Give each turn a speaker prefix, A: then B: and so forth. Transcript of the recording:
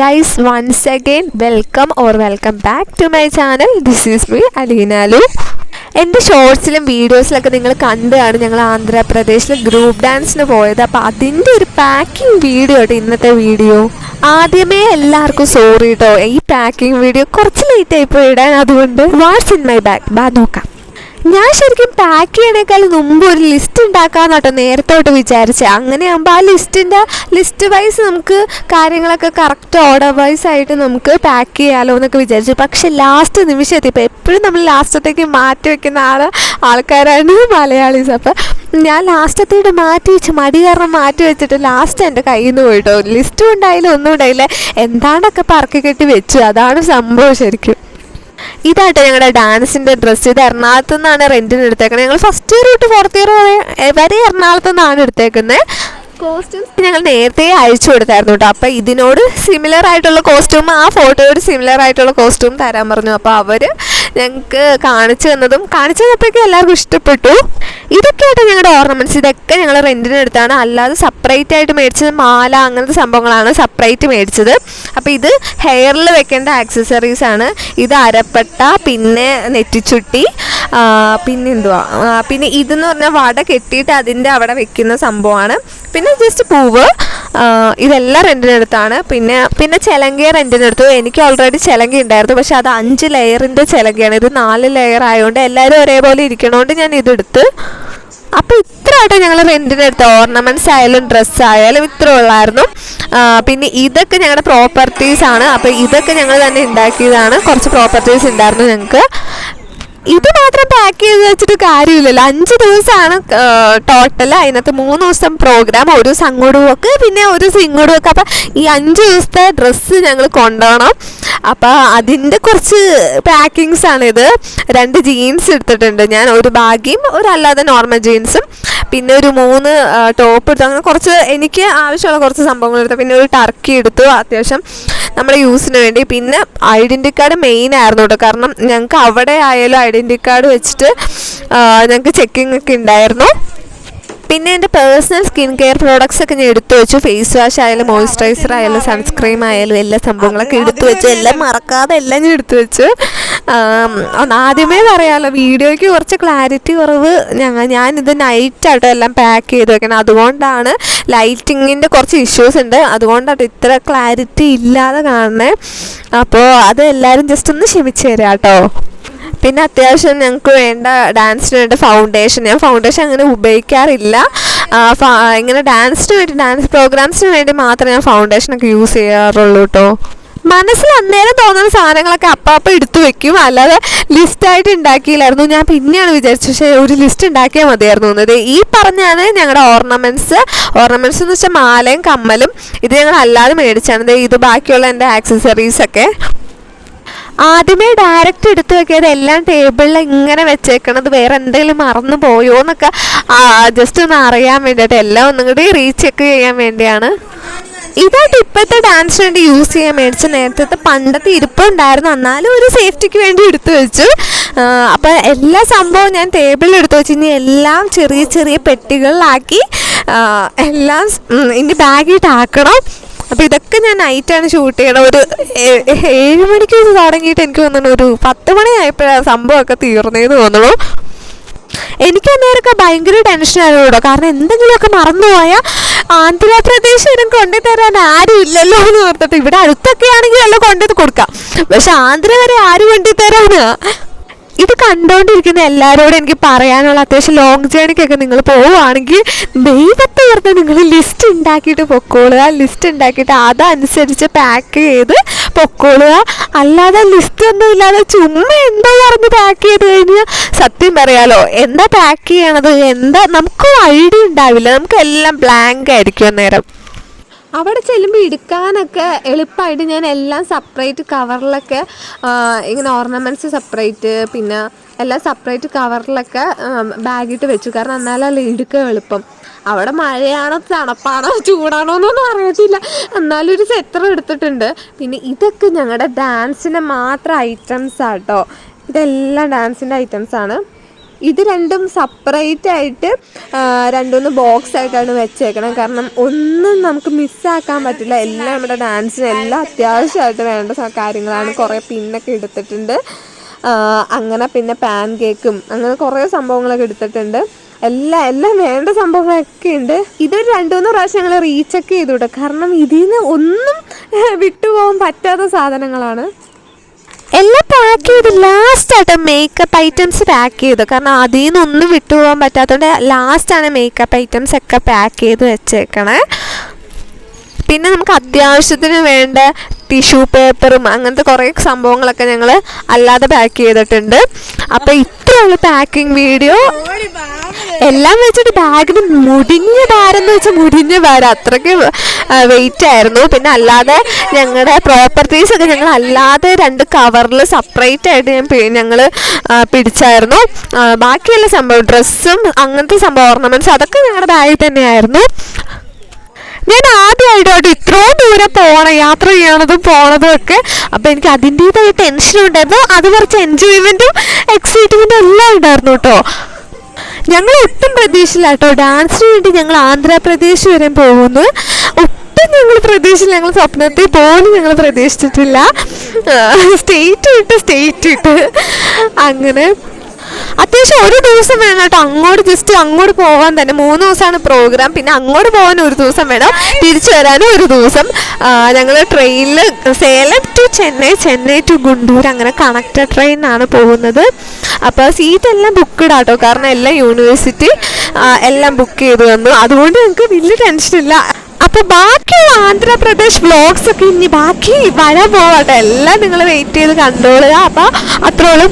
A: Guys once again welcome or welcome back to my channel this is me അലീനാലു എന്റെ ഷോർട്സിലും വീഡിയോസിലൊക്കെ നിങ്ങൾ കണ്ടാണ് ഞങ്ങൾ ആന്ധ്രാപ്രദേശിൽ ഗ്രൂപ്പ് ഡാൻസിന് പോയത്. അപ്പോൾ അതിന്റെ ഒരു പാക്കിംഗ് വീഡിയോ കേട്ടോ ഇന്നത്തെ വീഡിയോ ആദ്യമേ എല്ലാവർക്കും സോറി കേട്ടോ ഈ പാക്കിംഗ് വീഡിയോ കുറച്ച് ലേറ്റ് ആയി പോയി ഇടാൻ. അതുകൊണ്ട് വാട്സ് ഇൻ മൈ ബാഗ് ബാ നോക്കാം. ഞാൻ ശരിക്കും പാക്ക് ചെയ്യണേക്കാൾ മുമ്പ് ഒരു ലിസ്റ്റ് ഉണ്ടാക്കാന്ന് നേരത്തോട്ട് വിചാരിച്ചത് അങ്ങനെയാകുമ്പോൾ ആ ലിസ്റ്റിന്റെ ലിസ്റ്റ് വൈസ് നമുക്ക് കാര്യങ്ങളൊക്കെ കറക്റ്റ് ഓർഡർ വൈസ് ആയിട്ട് നമുക്ക് പാക്ക് ചെയ്യാമല്ലോ എന്നൊക്കെ വിചാരിച്ചു. പക്ഷെ ലാസ്റ്റ് നിമിഷം എത്തിയപ്പോൾ എപ്പോഴും നമ്മൾ ലാസ്റ്റത്തേക്ക് മാറ്റി വെക്കുന്ന ആൾ ആൾക്കാരാണ് മലയാളീസ്. അപ്പം ഞാൻ ലാസ്റ്റത്തേക്ക് മാറ്റി വെച്ച് മടി കാരണം മാറ്റി വെച്ചിട്ട് ലാസ്റ്റ് എന്റെ കയ്യിൽ നിന്ന് പോയിട്ടോ. ലിസ്റ്റും ഉണ്ടായില്ല ഒന്നും ഉണ്ടായില്ല. എന്താണൊക്കെ പറക്കി കെട്ടി വെച്ചു. അതാണ് സംഭവം ശരിക്കും. ഇതാട്ടോ ഞങ്ങളുടെ ഡാൻസിന്റെ ഡ്രസ്സ് ഇത് എറണാകുളത്ത് നിന്നാണ് റെന്റിന് എടുത്തേക്കുന്നത് ഞങ്ങൾ ഫസ്റ്റ് ഇയർ തൊട്ട് ഫോർത്ത് ഇയർ വരെ വരെ എറണാകുളത്ത് നിന്നാണ് എടുത്തേക്കുന്നത് കോസ്റ്റ്യൂംസ് ഞങ്ങൾ നേരത്തെ അയച്ചു കൊടുത്തായിരുന്നു കേട്ടോ അപ്പോൾ ഇതിനോട് സിമിലർ ആയിട്ടുള്ള കോസ്റ്റ്യൂം ആ ഫോട്ടോയോട് സിമിലർ ആയിട്ടുള്ള കോസ്റ്റ്യൂം തരാൻ പറഞ്ഞു. അപ്പോൾ അവർ ഞങ്ങൾക്ക് കാണിച്ചു തന്നതും കാണിച്ചു തന്നപ്പോഴേക്കും എല്ലാവർക്കും ഇഷ്ടപ്പെട്ടു. ഇതൊക്കെയായിട്ട് ഞങ്ങളുടെ ഓർണമെന്റ്സ് ഇതൊക്കെ ഞങ്ങൾ റെന്റിന് എടുത്താണ്. അല്ലാതെ സെപ്പറേറ്റ് ആയിട്ട് മേടിച്ചത് മാല അങ്ങനത്തെ സംഭവങ്ങളാണ് സെപ്പറേറ്റ് മേടിച്ചത്. അപ്പോൾ ഇത് ഹെയറിൽ വെക്കേണ്ട ആക്സസറീസ് ആണ്. ഇത് അരപ്പട്ട പിന്നെ നെറ്റിച്ചുട്ടി പിന്നെ എന്തുവാ? പിന്നെ ഇതെന്ന് പറഞ്ഞാൽ വട കെട്ടിയിട്ട് അതിന്റെ അവിടെ വെക്കുന്ന സംഭവമാണ്. പിന്നെ ജസ്റ്റ് പൂവ്. ഇതെല്ലാം റെന്റിനെടുത്താണ് പിന്നെ പിന്നെ ചിലങ്കയെ റെന്റിനെടുത്തു എനിക്ക് ഓൾറെഡി ചിലങ്ക ഉണ്ടായിരുന്നു. പക്ഷെ അത് അഞ്ച് ലെയറിന്റെ ചിലങ്കയാണ്. ഇത് നാല് ലെയർ ആയതുകൊണ്ട് എല്ലാവരും ഒരേപോലെ ഇരിക്കണോണ്ട് ഞാൻ ഇതെടുത്ത്. അപ്പോൾ ഇത്രയായിട്ട് ഞങ്ങൾ റെന്റിനെടുത്ത ഓർണമെന്റ്സ് ആയാലും ഡ്രസ്സ് ആയാലും ഇത്ര ഉള്ളായിരുന്നു. പിന്നെ ഇതൊക്കെ ഞങ്ങളുടെ പ്രോപ്പർട്ടീസ് ആണ്. അപ്പോൾ ഇതൊക്കെ ഞങ്ങൾ തന്നെ ഉണ്ടാക്കിയതാണ്. കുറച്ച് പ്രോപ്പർട്ടീസ് ഉണ്ടായിരുന്നു ഞങ്ങൾക്ക് ഇത് മാത്രം പാക്ക് ചെയ്ത് വെച്ചിട്ട് കാര്യമില്ലല്ലോ. അഞ്ച് ദിവസമാണ് ടോട്ടൽ അതിനകത്ത് മൂന്ന് ദിവസം പ്രോഗ്രാം ഒരു ദിവസം അങ്ങോട്ട് പോക്ക് പിന്നെ ഒരു ദിവസം ഇങ്ങോട്ട് പോക്ക് അപ്പം ഈ അഞ്ച് ദിവസത്തെ ഡ്രസ്സ് ഞങ്ങൾ കൊണ്ടുപോകണം അപ്പോൾ അതിന്റെ കുറച്ച് പാക്കിങ്സ് ആണിത് രണ്ട് ജീൻസ് എടുത്തിട്ടുണ്ട്. ഞാൻ ഒരു ബാഗിയും ഒരു അല്ലാതെ നോർമൽ ജീൻസും പിന്നെ ഒരു മൂന്ന് ടോപ്പ് എടുത്തു. അങ്ങനെ കുറച്ച് എനിക്ക് ആവശ്യമുള്ള കുറച്ച് സംഭവങ്ങൾ എടുത്തു. പിന്നെ ഒരു ടർക്കി എടുത്തു. അത്യാവശ്യം നമ്മുടെ യൂസിന് വേണ്ടി. പിന്നെ ഐഡന്റി കാർഡ് മെയിൻ ആയിരുന്നു കേട്ടോ. കാരണം ഞങ്ങൾക്ക് അവിടെ ആയാലും ഐഡന്റി കാർഡ് വെച്ചിട്ട് ഞങ്ങൾക്ക് ചെക്കിംഗ് ഒക്കെ ഉണ്ടായിരുന്നു. പിന്നെ എന്റെ പേഴ്സണൽ സ്കിൻ കെയർ പ്രോഡക്ട്സ് ഒക്കെ ഞാൻ എടുത്തു വെച്ചു. ഫേസ് വാഷ് ആയാലും മോയ്സ്ചറൈസർ ആയാലും സൺസ്ക്രീം ആയാലും എല്ലാ സംഭവങ്ങളൊക്കെ എടുത്തു വെച്ചു. എല്ലാം മറക്കാതെ എല്ലാം ഞാൻ എടുത്തു വെച്ചു. ആദ്യമേ പറയാമല്ലോ വീഡിയോയ്ക്ക് കുറച്ച് ക്ലാരിറ്റി കുറവ് ഞങ്ങൾ ഞാനിത് നൈറ്റാട്ടോ എല്ലാം പാക്ക് ചെയ്ത് വെക്കണം. അതുകൊണ്ടാണ് ലൈറ്റിങ്ങിന്റെ കുറച്ച് ഇഷ്യൂസ് ഉണ്ട്. അതുകൊണ്ടാണ് ഇത്ര ക്ലാരിറ്റി ഇല്ലാതെ കാണുന്നത് അപ്പോൾ അത് എല്ലാവരും ജസ്റ്റ് ഒന്ന് ക്ഷമിച്ചു തരാം കേട്ടോ പിന്നെ അത്യാവശ്യം ഞങ്ങൾക്ക് വേണ്ട ഡാൻസിന് വേണ്ട ഫൗണ്ടേഷൻ ഞാൻ ഫൗണ്ടേഷൻ അങ്ങനെ ഉപയോഗിക്കാറില്ല. ഇങ്ങനെ ഡാൻസിന് വേണ്ടി ഡാൻസ് പ്രോഗ്രാംസിന് വേണ്ടി മാത്രമേ ഞാൻ ഫൗണ്ടേഷനൊക്കെ യൂസ് ചെയ്യാറുള്ളൂ കേട്ടോ മനസ്സിൽ അന്നേരം തോന്നുന്ന സാധനങ്ങളൊക്കെ അപ്പം എടുത്തു വെക്കും. അല്ലാതെ ലിസ്റ്റായിട്ട് ഉണ്ടാക്കിയില്ലായിരുന്നു. ഞാൻ പിന്നെയാണ് വിചാരിച്ചത് പക്ഷേ ഒരു ലിസ്റ്റ് ഉണ്ടാക്കിയാൽ മതിയായിരുന്നു തോന്നുന്നത്. ഈ പറഞ്ഞാണ് ഞങ്ങളുടെ ഓർണമെന്റ്സ് ഓർണമെന്റ്സ് എന്ന് വെച്ചാൽ മാലയും കമ്മലും. ഇത് ഞങ്ങൾ അല്ലാതെ മേടിച്ചാണ് ഇത് ബാക്കിയുള്ള എന്റെ ആക്സസറീസ് ഒക്കെ. ആദ്യമേ ഡയറക്റ്റ് എടുത്തു വെക്കിയത് എല്ലാം ടേബിളിൽ ഇങ്ങനെ വെച്ചേക്കണത് വേറെ എന്തെങ്കിലും മറന്നു പോയോ എന്നൊക്കെ ജസ്റ്റ് ഒന്ന് അറിയാൻ വേണ്ടിയിട്ട്. എല്ലാം ഒന്നും കൂടി റീചെക്ക് ചെയ്യാൻ വേണ്ടിയാണ്. ഇതായിട്ട് ഇപ്പോഴത്തെ ഡാൻസിന് വേണ്ടി യൂസ് ചെയ്യാൻ മേടിച്ച നേരത്തെ പണ്ടത്തെ ഇരിപ്പുണ്ടായിരുന്നു എന്നാലും ഒരു സേഫ്റ്റിക്ക് വേണ്ടി എടുത്തു വെച്ചു. അപ്പോൾ എല്ലാ സംഭവവും ഞാൻ ടേബിളിൽ എടുത്തു വെച്ച് ഇനി എല്ലാം ചെറിയ ചെറിയ പെട്ടികളിലാക്കി എല്ലാം ഇനി ബാഗിട്ട് ആക്കണം അപ്പോൾ ഇതൊക്കെ ഞാൻ നൈറ്റാണ് ഷൂട്ട് ചെയ്യണം ഒരു ഏഴ് മണിക്ക് തുടങ്ങിയിട്ട് എനിക്ക് തോന്നുന്നു ഒരു പത്ത് മണിയായപ്പോഴാണ് സംഭവമൊക്കെ തീർന്നേന്ന് തോന്നുന്നു. എനിക്ക് അന്നേരമൊക്കെ ഭയങ്കര ടെൻഷനായിരുന്നു കേട്ടോ. കാരണം എന്തെങ്കിലുമൊക്കെ മറന്നുപോയാൽ ആന്ധ്രാപ്രദേശ് വരെ കൊണ്ടുതരാൻ ആരും ഇല്ലല്ലോ എന്ന് ഓർത്തിട്ട് ഇവിടെ അടുത്തൊക്കെ ആണെങ്കിൽ എല്ലാം കൊണ്ടുവന്ന് കൊടുക്കാം. പക്ഷെ ആന്ധ്ര വരെ ആരും കൊണ്ടുതരാനാ? ഇത് കണ്ടുകൊണ്ടിരിക്കുന്ന എല്ലാവരോടും എനിക്ക് പറയാനുള്ള അത്യാവശ്യം ലോങ് ജേണിക്കൊക്കെ നിങ്ങൾ പോവുകയാണെങ്കിൽ ദൈവത്തെ ഓർത്ത് നിങ്ങൾ ലിസ്റ്റ് ഉണ്ടാക്കിയിട്ട് പൊക്കോളുക. ലിസ്റ്റ് ഉണ്ടാക്കിയിട്ട് അതനുസരിച്ച് പാക്ക് ചെയ്ത് പൊക്കോളുക. അല്ലാതെ ലിസ്റ്റ് ഒന്നും ഇല്ലാതെ ചുമ്മാ എന്താ പറഞ്ഞ് പാക്ക് ചെയ്ത് കഴിഞ്ഞാൽ സത്യം പറയാലോ എന്താ പാക്ക് ചെയ്യണത്? എന്താ? നമുക്ക് ഐഡിയ ഉണ്ടാവില്ല നമുക്ക് എല്ലാം ബ്ലാങ്ക് ആയിരിക്കും അന്നേരം. അവിടെ ചെല്ലുമ്പോൾ എടുക്കാനൊക്കെ എളുപ്പമായിട്ട് ഞാൻ എല്ലാം സെപ്പറേറ്റ് കവറിലൊക്കെ ഇങ്ങനെ ഓർണമെന്റ്സ് സെപ്പറേറ്റ് പിന്നെ എല്ലാം സെപ്പറേറ്റ് കവറിലൊക്കെ ബാഗിട്ട് വെച്ചു. കാരണം എന്നാലല്ലേ എടുക്കുക എളുപ്പം. അവിടെ മഴയാണോ തണുപ്പാണോ ചൂടാണോ എന്നൊന്നും അറിയത്തില്ല. എന്നാലും ഒരു സെറ്റർ എടുത്തിട്ടുണ്ട്. പിന്നെ ഇതൊക്കെ ഞങ്ങളുടെ ഡാൻസിന്റെ മാത്രം ഐറ്റംസ് ആട്ടോ ഇതെല്ലാം ഡാൻസിന്റെ ഐറ്റംസ് ആണ്. ഇത് രണ്ടും സെപ്പറേറ്റ് ആയിട്ട് രണ്ടുമൂന്ന് ബോക്സ് ആയിട്ടാണ് വെച്ചേക്കണം. കാരണം ഒന്നും നമുക്ക് മിസ്സാക്കാൻ പറ്റില്ല. എല്ലാം നമ്മുടെ ഡാൻസിന് എല്ലാം അത്യാവശ്യമായിട്ട് വേണ്ട കാര്യങ്ങളാണ്. കുറേ പിന്നൊക്കെ എടുത്തിട്ടുണ്ട്. അങ്ങനെ പിന്നെ പാൻ കേക്കും അങ്ങനെ കുറേ സംഭവങ്ങളൊക്കെ എടുത്തിട്ടുണ്ട്. എല്ലാം എല്ലാം വേണ്ട സംഭവങ്ങളൊക്കെ ഉണ്ട്. ഇതൊരു രണ്ടു മൂന്ന് പ്രാവശ്യം ഞങ്ങൾ റീചെക്ക് ചെയ്തു കേട്ടോ കാരണം ഇതിൽ നിന്ന് ഒന്നും വിട്ടുപോകാൻ പറ്റാത്ത സാധനങ്ങളാണ്. എല്ലാം പാക്ക് ചെയ്ത് ലാസ്റ്റ് ആയിട്ട് മേക്കപ്പ് ഐറ്റംസ് പാക്ക് ചെയ്തു കാരണം അതിൽ നിന്നൊന്നും വിട്ടുപോകാൻ പറ്റാത്തതുകൊണ്ട് ലാസ്റ്റാണ് മേക്കപ്പ് ഐറ്റംസ് ഒക്കെ പാക്ക് ചെയ്ത് വെച്ചേക്കണേ. പിന്നെ നമുക്ക് അത്യാവശ്യത്തിന് വേണ്ട ടിഷ്യൂ പേപ്പറും അങ്ങനത്തെ കുറേ സംഭവങ്ങളൊക്കെ ഞങ്ങൾ അല്ലാതെ പാക്ക് ചെയ്തിട്ടുണ്ട്. അപ്പോൾ ഇത്രയുള്ള പാക്കിംഗ് വീഡിയോ എല്ലാം വെച്ചിട്ട് ബാഗിന് മുടിഞ്ഞ ഭാരം വെച്ചാൽ മുടിഞ്ഞ ഭാരം. അത്രയ്ക്ക് വെയിറ്റ് ആയിരുന്നു. പിന്നെ അല്ലാതെ ഞങ്ങളുടെ പ്രോപ്പർട്ടീസ് ഒക്കെ ഞങ്ങൾ അല്ലാതെ രണ്ട് കവറിൽ സെപ്പറേറ്റ് ആയിട്ട് ഞാൻ ഞങ്ങൾ പിടിച്ചായിരുന്നു. ബാക്കിയുള്ള സംഭവം ഡ്രസ്സും അങ്ങനത്തെ സംഭവം ഓർണമെന്റ്സ് അതൊക്കെ ഞങ്ങളുടെ ബാഗിൽ തന്നെയായിരുന്നു. ഞാൻ ആദ്യമായിട്ടോട്ട് ഇത്രയും ദൂരെ പോണ യാത്ര ചെയ്യണതും പോണതും ഒക്കെ അപ്പം എനിക്ക് അതിന്റെതായ ടെൻഷനും ഉണ്ടായിരുന്നു. അത് കുറച്ച് എൻജോയ്മെന്റും എക്സൈറ്റ്മെന്റും എല്ലാം ഉണ്ടായിരുന്നു കേട്ടോ ഞങ്ങൾ ഒട്ടും പ്രതീക്ഷയില്ല കേട്ടോ ഡാൻസിന് വേണ്ടി ഞങ്ങൾ ആന്ധ്രാപ്രദേശ് വരെ പോകുന്നു. ഒട്ടും ഞങ്ങൾ പ്രതീക്ഷിച്ചില്ല ഞങ്ങൾ സ്വപ്നത്തിൽ പോലും ഞങ്ങൾ പ്രതീക്ഷിച്ചിട്ടില്ല. സ്റ്റേറ്റ് വിട്ട് സ്റ്റേറ്റ് വിട്ട്. അങ്ങനെ അത്യാവശ്യം ഒരു ദിവസം വേണം കേട്ടോ. അങ്ങോട്ട് ജസ്റ്റ് അങ്ങോട്ട് പോകാൻ തന്നെ. മൂന്ന് ദിവസമാണ് പ്രോഗ്രാം പിന്നെ അങ്ങോട്ട് പോകാൻ ഒരു ദിവസം വേണം. തിരിച്ചു വരാനും ഒരു ദിവസം. ഞങ്ങൾ ട്രെയിനിൽ സേലം ടു ചെന്നൈ ചെന്നൈ ടു ഗുണ്ടൂർ അങ്ങനെ കണക്റ്റഡ് ട്രെയിനാണ് പോകുന്നത്. അപ്പോൾ സീറ്റ് എല്ലാം ബുക്ക്ഡ് ആട്ടോ. കാരണം എല്ലാം യൂണിവേഴ്സിറ്റി എല്ലാം ബുക്ക് ചെയ്ത് തന്നു. അതുകൊണ്ട് ഞങ്ങൾക്ക് വലിയ ടെൻഷനില്ല അപ്പൊ ബാക്കിയുള്ള ആന്ധ്രാപ്രദേശ് വ്ലോഗ്സ് ഒക്കെ ഇനി ബാക്കി വരാൻ പോവാട്ടെ. എല്ലാം നിങ്ങൾ വെയിറ്റ് ചെയ്ത് കണ്ടോളുക അപ്പൊ അത്രോളം